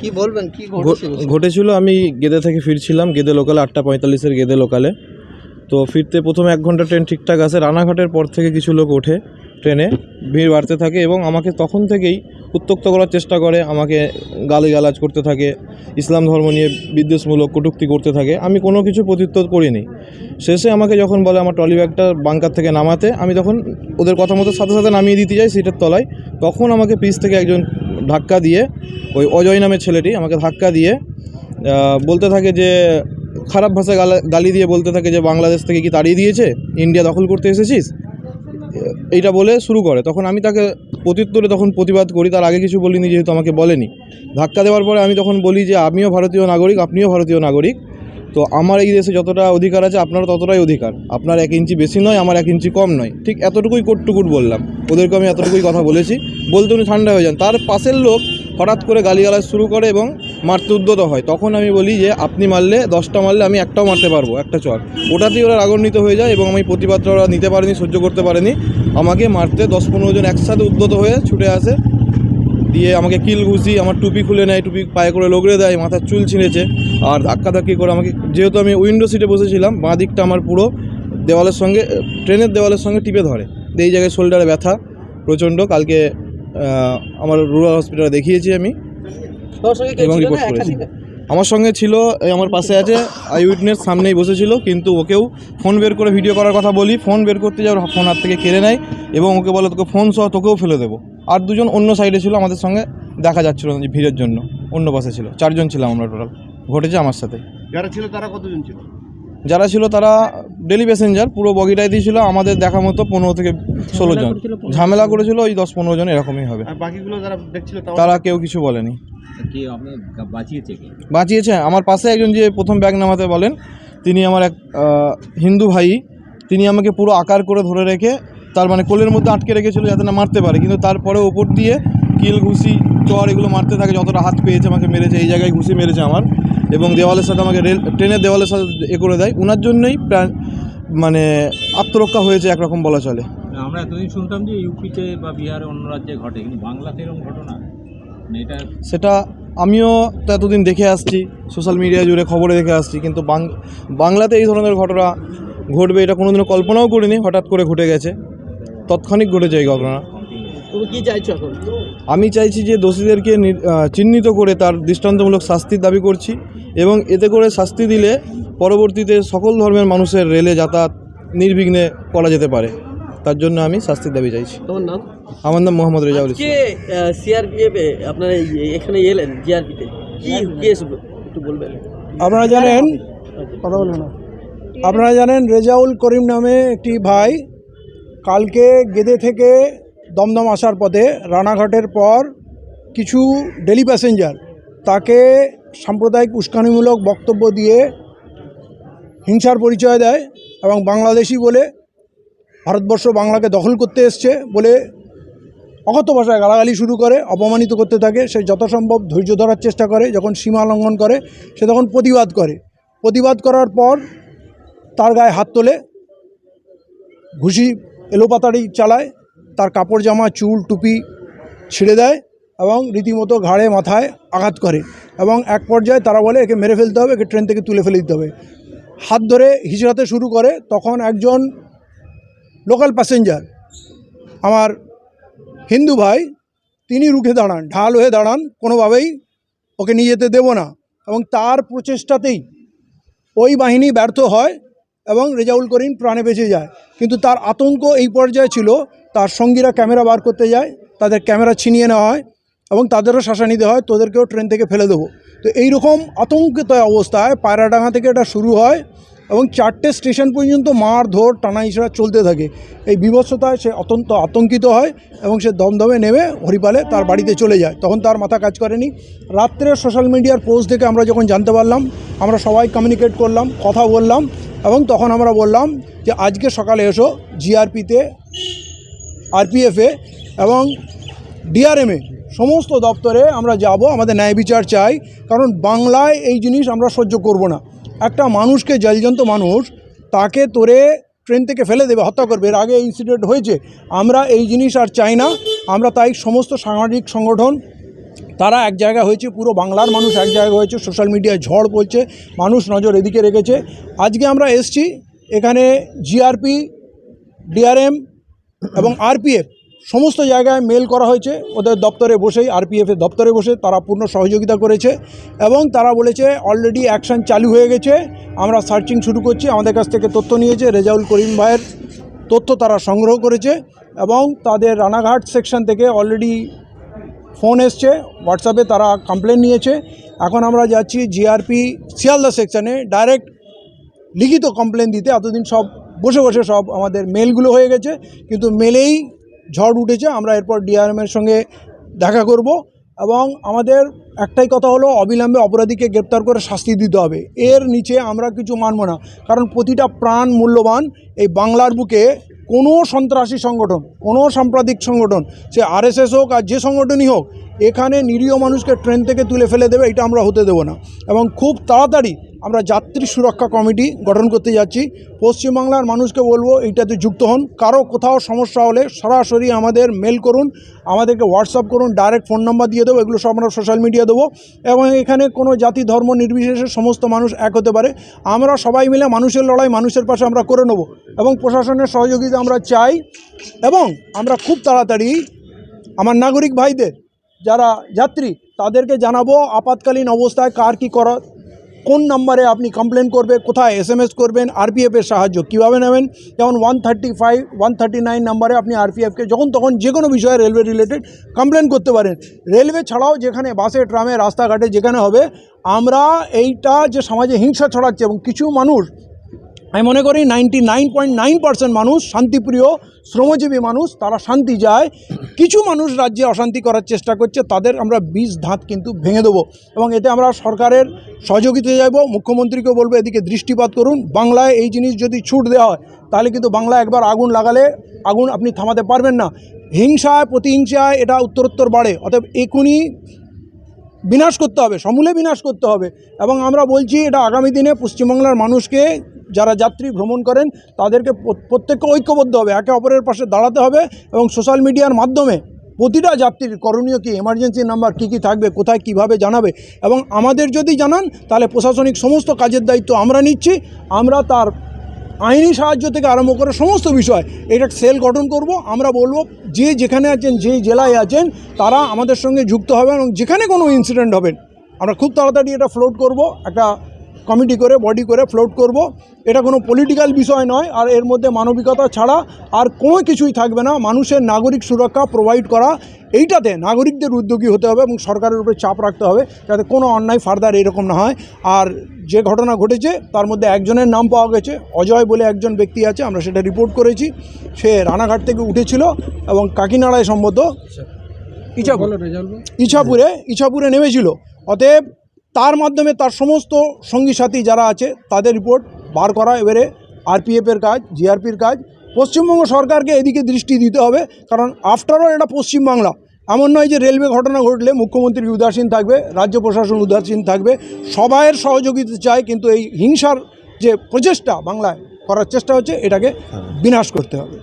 কি বলবেন? কি ঘ- ঘটেছিল? আমি গেদে থেকে ফিরছিলাম গেদে লোকালে আটটা পঁয়তাল্লিশের গেদে লোকালে তো ফিরতে প্রথমে এক ঘণ্টা ট্রেন ঠিকঠাক আছে রানাঘাটের পর থেকে কিছু লোক ওঠে ট্রেনে ভিড় বাড়তে থাকে এবং আমাকে তখন থেকেই উত্তক্ত করার চেষ্টা করে আমাকে গালিগালাজ করতে থাকে ইসলাম ধর্ম নিয়ে বিদ্বেষমূলক কটূক্তি করতে থাকে। আমি কোনো কিছু প্রত্যুত্তর করিনি। শেষে আমাকে যখন বলে আমার ট্রলি ব্যাগটা বাংকার থেকে নামাতে আমি তখন ওদের কথা মতো সাথে সাথে নামিয়ে দিতে যাই সিটের তলায়। তখন আমাকে পিস থেকে একজন ধাক্কা দিয়ে, ওই অজয় নামের ছেলেটি আমাকে ধাক্কা দিয়ে বলতে থাকে যে, খারাপ ভাষায় গালা, গালি দিয়ে বলতে থাকে যে, বাংলাদেশ থেকে কি তাড়িয়ে দিয়েছে? ইন্ডিয়া দখল করতে এসেছিস? এইটা বলে শুরু করে। তখন আমি তাকে প্রত্যুত্তরে তখন প্রতিবাদ করি, তার আগে কিছু বলিনি যেহেতু আমাকে বলেনি। ধাক্কা দেওয়ার পরে আমি তখন বলি যে, আমিও ভারতীয় নাগরিক, আপনিও ভারতীয় নাগরিক। তো আমার এই দেশে যতটা অধিকার আছে, আপনারও ততটাই অধিকার। আপনার এক ইঞ্চি বেশি নয়, আমার এক ইঞ্চি কম নয়। ঠিক এতটুকুই কোটটুকুট বললাম। ওদেরকে আমি এতটুকুই কথা বলেছি। বলতে উনি ঠান্ডা হয়ে যান। তার পাশের লোক হঠাৎ করে গালিগালাজ শুরু করে এবং মারতে উদ্যত হয়। তখন আমি বলি যে, আপনি মারলে, দশটা মারলে আমি একটাও মারতে পারব, একটা চর। ওটাতেই ওরা রাগান্বিত হয়ে যায় এবং আমি প্রতিবাদটা ওরা নিতে পারেনি, সহ্য করতে পারেনি। আমাকে মারতে দশ পনেরো জন একসাথে উদ্যত হয়ে ছুটে আসে। দিয়ে আমাকে কিল ঘুষি আমার টুপি খুলে নেয় টুপি পায়ে করে লগড়ে দেয় মাথার চুল ছিঁড়েছে। আর ধাক্কাধাক্কি করে আমাকে যেহেতু আমি উইন্ডো সিটে বসেছিলাম বাঁ দিকটা আমার পুরো দেওয়ালের সঙ্গে ট্রেনের দেওয়ালের সঙ্গে টিপে ধরে। এই জায়গায় শোল্ডারে ব্যথা প্রচণ্ড। কালকে আমার রুরাল হসপিটালে দেখিয়েছি আমি। এবং রিপোর্ট করেছি? আমার সঙ্গে ছিল আমার পাশে আছে, আই উইটনেস সামনেই বসেছিল, কিন্তু ওকেও ফোন বের করে ভিডিও করার কথা বলি। ফোন বের করতে যাওয়ার ফোন হাত থেকে কেড়ে নেয় এবং ওকে বলে, তোকে ফোন সহ তোকেও ফেলে দেবো। আর দুজন অন্য সাইডে ছিল, আমাদের সঙ্গে দেখা যাচ্ছিল না ভিড়ের জন্য। অন্য পাশে ছিল। চারজন ছিলাম আমরা টোটাল ঘটেছে আমার সাথে। যারা ছিল তারা কতজন ছিল? যারা ছিল তারা ডেলি প্যাসেঞ্জার পুরো বগিটাই দিয়েছিল আমাদের দেখা মতো পনেরো থেকে ষোলো জন। ঝামেলা করেছিল ওই দশ পনেরো জন এরকমই হবে। বাকিগুলো যারা দেখছিল তারা কেউ কিছু বলেনি। বাঁচিয়েছে আমার পাশে একজন যে প্রথম ব্যাগ নামাতে বলেন তিনি আমার এক হিন্দু ভাই। তিনি আমাকে পুরো আকার করে ধরে রেখে তার মানে কোলের মধ্যে আটকে রেখেছিল যাতে না মারতে পারে। কিন্তু তারপরে ওপর দিয়ে কিল ঘুষি চর এগুলো মারতে থাকে যতটা হাত পেয়েছে আমাকে মেরেছে এই জায়গায় ঘুষি মেরেছে আমার। এবং দেওয়ালের সাথে আমাকে রেল ট্রেনের দেওয়ালের সাথে এ করে দেয়। ওনার জন্যই প্রাণ মানে আত্মরক্ষা হয়েছে একরকম বলা চলে। আমরা এতদিন শুনতাম যে ইউপিতে বা বিহারে অন্য রাজ্যে ঘটে কিন্তু বাংলাতে এরকম ঘটনা? মানে এটা সেটা আমিও তো এতদিন দেখে আসছি সোশ্যাল মিডিয়া জুড়ে খবরে দেখে আসছি কিন্তু বাং- বাংলাতে এই ধরনের ঘটনা ঘটবে এটা কোনোদিনও কল্পনাও করিনি হঠাৎ করে ঘটে গেছে। তৎক্ষণিক ঘটেছে এই ঘটনা। তুমি কি চাইছো এখন? আমি চাইছি যে দোষীদেরকে চিহ্নিত করে তার দৃষ্টান্তমূলক শাস্তির দাবি করছি এবং এতে করে শাস্তি দিলে পরবর্তীতে সকল ধর্মের মানুষের রেলে যাতায়াত নির্বিঘ্নে করা যেতে পারে। তার জন্য আমি শাস্তির দাবি চাইছি। তোমার নাম? আমার নাম মোহাম্মদ রেজাউল ইসলাম। সিআরপিএফ আপনারা এই- এখানে এলেন জিআরপিতে কি কেস একটু বলবেন? আপনারা জানেন কথা বলবেন না। আপনারা জানেন রেজাউল করিম নামে একটি ভাই কালকে গেদে থেকে দমদম আসার পথে রানাঘাটের পর কিছু ডেলি প্যাসেঞ্জার তাকে সাম্প্রদায়িক উস্কানিমূলক বক্তব্য দিয়ে হিংসার পরিচয় দেয় এবং বাংলাদেশি বলে ভারতবর্ষ বাংলাকে দখল করতে এসছে বলে অকথ্য ভাষায় গালাগালি শুরু করে, অপমানিত করতে থাকে। সে যথাসম্ভব ধৈর্য ধরার চেষ্টা করে, যখন সীমা লঙ্ঘন করে, সে তখন প্রতিবাদ করে। প্রতিবাদ করার পর তার গায়ে হাত তোলে, ঘুষি এলোপাতাড়ি চালায়। তার কাপড় জামা, চুল, টুপি ছিঁড়ে দেয় এবং রীতিমতো ঘাড়ে, মাথায় আঘাত করে এবং এক পর্যায়ে তারা বলে, একে মেরে ফেলতে হবে, একে ট্রেন থেকে তুলে ফেলে দিতে হবে। হাত ধরে হিচড়াতে শুরু করে তখন একজন লোকাল প্যাসেঞ্জার, আমার হিন্দু ভাই, তিনি রুখে দাঁড়ান, ঢাল হয়ে দাঁড়ান, কোনোভাবেই ওকে নিয়ে যেতে দেব না এবং তার প্রচেষ্টাতেই ওই বাহিনী ব্যর্থ হয়। এবং রেজাউল করিম প্রাণে বেঁচে যায়। কিন্তু তার আতঙ্ক এই পর্যায়ে ছিল, তার সঙ্গীরা ক্যামেরা বার করতে যায়, তাদের ক্যামেরা ছিনিয়ে নেওয়া হয় এবং তাদেরও শাসানি নিতে হয়, তোদেরকেও ট্রেন থেকে ফেলে দেবো। তো এইরকম আতঙ্কিত অবস্থায় পায়রাডাঙ্গা থেকে এটা শুরু হয় এবং চারটে স্টেশন পর্যন্ত মার ধর টানা ইসরা চলতে থাকে। এই বিভৎসতায় সে অত্যন্ত আতঙ্কিত হয় এবং সে দমদমে নেমে হরিপালে তার বাড়িতে চলে যায়। তখন তার মাথা কাজ করেনি। রাত্রে সোশ্যাল মিডিয়ার পোস্ট দেখে আমরা যখন জানতে পারলাম, আমরা সবাই কমিউনিকেট করলাম, কথা বললাম। এবং তখন আমরা বললাম যে আজকে সকালে এসো জিআরপিতে, আরপিএফে এবং ডিআরএমে সমস্ত দপ্তরে আমরা যাব, আমাদের ন্যায় বিচার চাই। কারণ বাংলায় এই জিনিস আমরা সহ্য করব না। একটা মানুষকে জলজন্ত মানুষ তাকে তোরে ট্রেন থেকে ফেলে দেবে, হত্যা করবে। এর আগে ইনসিডেন্ট হয়েছে। আমরা এই জিনিস আর চাই না। আমরা তাই সমস্ত সামাজিক সংগঠন তারা এক জায়গায় হয়েছে, পুরো বাংলার মানুষ এক জায়গায় হয়েছে সোশ্যাল মিডিয়ায় ঝড় বলছে, মানুষ নজর এদিকে রেখেছে। আজকে আমরা এসছি এখানে জিআরপি ডিআরএম এবং আরপিএফ সমস্ত জায়গায় মেল করা হয়েছে। ওদের দপ্তরে বসেই আরপিএফের দপ্তরে বসে তারা পূর্ণ সহযোগিতা করেছে এবং তারা বলেছে অলরেডি অ্যাকশন চালু হয়ে গেছে। আমরা সার্চিং শুরু করছি, আমাদের কাছ থেকে তথ্য নিয়েছে, রেজাউল করিম ভাইয়ের তথ্য তারা সংগ্রহ করেছে এবং তাদের রানাঘাট সেকশন থেকে অলরেডি ফোন এসছে হোয়াটসঅ্যাপে তারা কমপ্লেন নিয়েছে। এখন আমরা যাচ্ছি জিআরপি শিয়ালদা সেকশনে ডাইরেক্ট লিখিত কমপ্লেন দিতে। এতদিন সব বসে বসে সব আমাদের মেলগুলো হয়ে গেছে, কিন্তু মেলেই ঝড় উঠেছে। আমরা এরপর ডিআরএমের সঙ্গে দেখা করব এবং আমাদের একটাই কথা হলো, অবিলম্বে অপরাধীকে গ্রেপ্তার করে শাস্তি দিতে হবে। এর নিচে আমরা কিছু মানব না, কারণ প্রতিটা প্রাণ মূল্যবান এই বাংলার বুকে কোনো সন্ত্রাসী সংগঠন, কোনো সাম্প্রদায়িক সংগঠন, সে আরএসএস হোক আর যে সংগঠনই হোক, এখানে নিরীহ মানুষকে ট্রেন থেকে তুলে ফেলে দেবে, এটা আমরা হতে দেবো না। এবং খুব তাড়াতাড়ি আমরা যাত্রী সুরক্ষা কমিটি গঠন করতে যাচ্ছি। পশ্চিমবাংলার মানুষকে বলব, এইটাতে যুক্ত হন। কারও কোথাও সমস্যা হলে সরাসরি আমাদের মেল করুন। আমাদেরকে হোয়াটসঅ্যাপ করুন ডাইরেক্ট ফোন নাম্বার দিয়ে দেবো, এগুলো সব আমরা সোশ্যাল মিডিয়া দেবো। এবং এখানে কোনো জাতি, ধর্ম নির্বিশেষে সমস্ত মানুষ এক হতে পারে। আমরা সবাই মিলে মানুষের লড়াই, মানুষের পাশে আমরা করে নেব। এবং প্রশাসনের সহযোগিতা আমরা চাই। এবং আমরা খুব তাড়াতাড়ি আমার নাগরিক ভাইদের, যারা যাত্রী, তাদেরকে জানাব আপাতকালীন অবস্থায় কার কী করা কোন নাম্বারে আপনি কমপ্লেন করবে, কোথায় এস এম এস করবেন আরপিএফের সাহায্য কীভাবে নেবেন? যেমন one thirty five one thirty nine নাম্বারে আপনি আরপিএফকে যখন তখন যে কোনো বিষয়ে রেলওয়ে রিলেটেড কমপ্লেন করতে পারেন। রেলওয়ে ছাড়াও যেখানে বাসে ট্রামে রাস্তাঘাটে যেখানে হবে, আমরা এইটা যে সমাজে হিংসা ছড়াচ্ছে এবং কিছু মানুষ আমি মনে করি ninety nine point nine percent মানুষ শান্তিপ্রিয়, শ্রমজীবী মানুষ, তারা শান্তি যায় কিছু মানুষ রাজ্যে অশান্তি করার চেষ্টা করছে, তাদের আমরা বিষ ধাঁত কিন্তু ভেঙে দেবো। এবং এতে আমরা সরকারের সহযোগিতা যাব মুখ্যমন্ত্রীকে বলব, এদিকে দৃষ্টিপাত করুন। বাংলায় এই জিনিস যদি ছুট দেওয়া হয়, তাহলে কিন্তু বাংলা একবার আগুন লাগালে আগুন আপনি থামাতে পারবেন না। হিংসায়, প্রতিহিংসায় এটা উত্তরোত্তর বাড়ে, অতএব এখনই বিনাশ করতে হবে, সমূলে বিনাশ করতে হবে। এবং আমরা বলছি, এটা আগামী দিনে পশ্চিমবাংলার মানুষকে যারা যাত্রী ভ্রমণ করেন, তাদেরকে প্রত্যেককে ঐক্যবদ্ধ হবে, একে অপরের পাশে দাঁড়াতে হবে এবং সোশ্যাল মিডিয়ার মাধ্যমে প্রতিটা যাত্রীর করণীয় কি এমার্জেন্সি নাম্বার কী কী থাকবে, কোথায় কীভাবে জানাবে এবং আমাদের যদি জানান, তাহলে প্রশাসনিক সমস্ত কাজের দায়িত্ব আমরা নিচ্ছি, আমরা তার আইনি সাহায্য থেকে আরম্ভ করে সমস্ত বিষয়, এটা সেল গঠন করব, আমরা বলব যে যেখানে আছেন যে জেলায় আছেন, তারা আমাদের সঙ্গে যুক্ত হবেন এবং যেখানে কোনো ইনসিডেন্ট হবেন আমরা খুব তাড়াতাড়ি এটা ফ্লোট করব, একটা কমিটি করে বডি করে ফ্লোট করব। এটা কোনো পলিটিক্যাল বিষয় নয় আর এর মধ্যে মানবিকতা ছাড়া আর কোনো কিছুই থাকবে না। মানুষের নাগরিক সুরক্ষা প্রোভাইড করা এইটাতে নাগরিকদের উদ্যোগী হতে হবে এবং সরকারের উপরে চাপ রাখতে হবে যাতে কোনো অন্যায় ফার্দার এরকম না হয়। আর যে ঘটনা ঘটেছে তার মধ্যে একজনের নাম পাওয়া গেছে অজয় বলে একজন ব্যক্তি আছে আমরা সেটা রিপোর্ট করেছি। সে রানাঘাট থেকে উঠেছিল এবং কাকিনাড়ায় সম্ভবত। ইছাপুর। ইছাপুরে ইছাপুরে নেমেছিল। অতএব তার মাধ্যমে তার সমস্ত সঙ্গী সাথী যারা আছে তাদের রিপোর্ট বার করা এবারে আরপিএফের কাজ জিআরপির কাজ। পশ্চিমবঙ্গ সরকারকে এদিকে দৃষ্টি দিতে হবে কারণ আফটারঅল এটা পশ্চিমবাংলা। এমন নয় যে রেলওয়ে ঘটনা ঘটলে মুখ্যমন্ত্রী উদাসীন থাকবে রাজ্য প্রশাসন উদাসীন থাকবে সবাইয়ের সহযোগিতা চায় কিন্তু এই হিংসার যে প্রচেষ্টা বাংলায় করার চেষ্টা হচ্ছে এটাকে বিনাশ করতে হবে।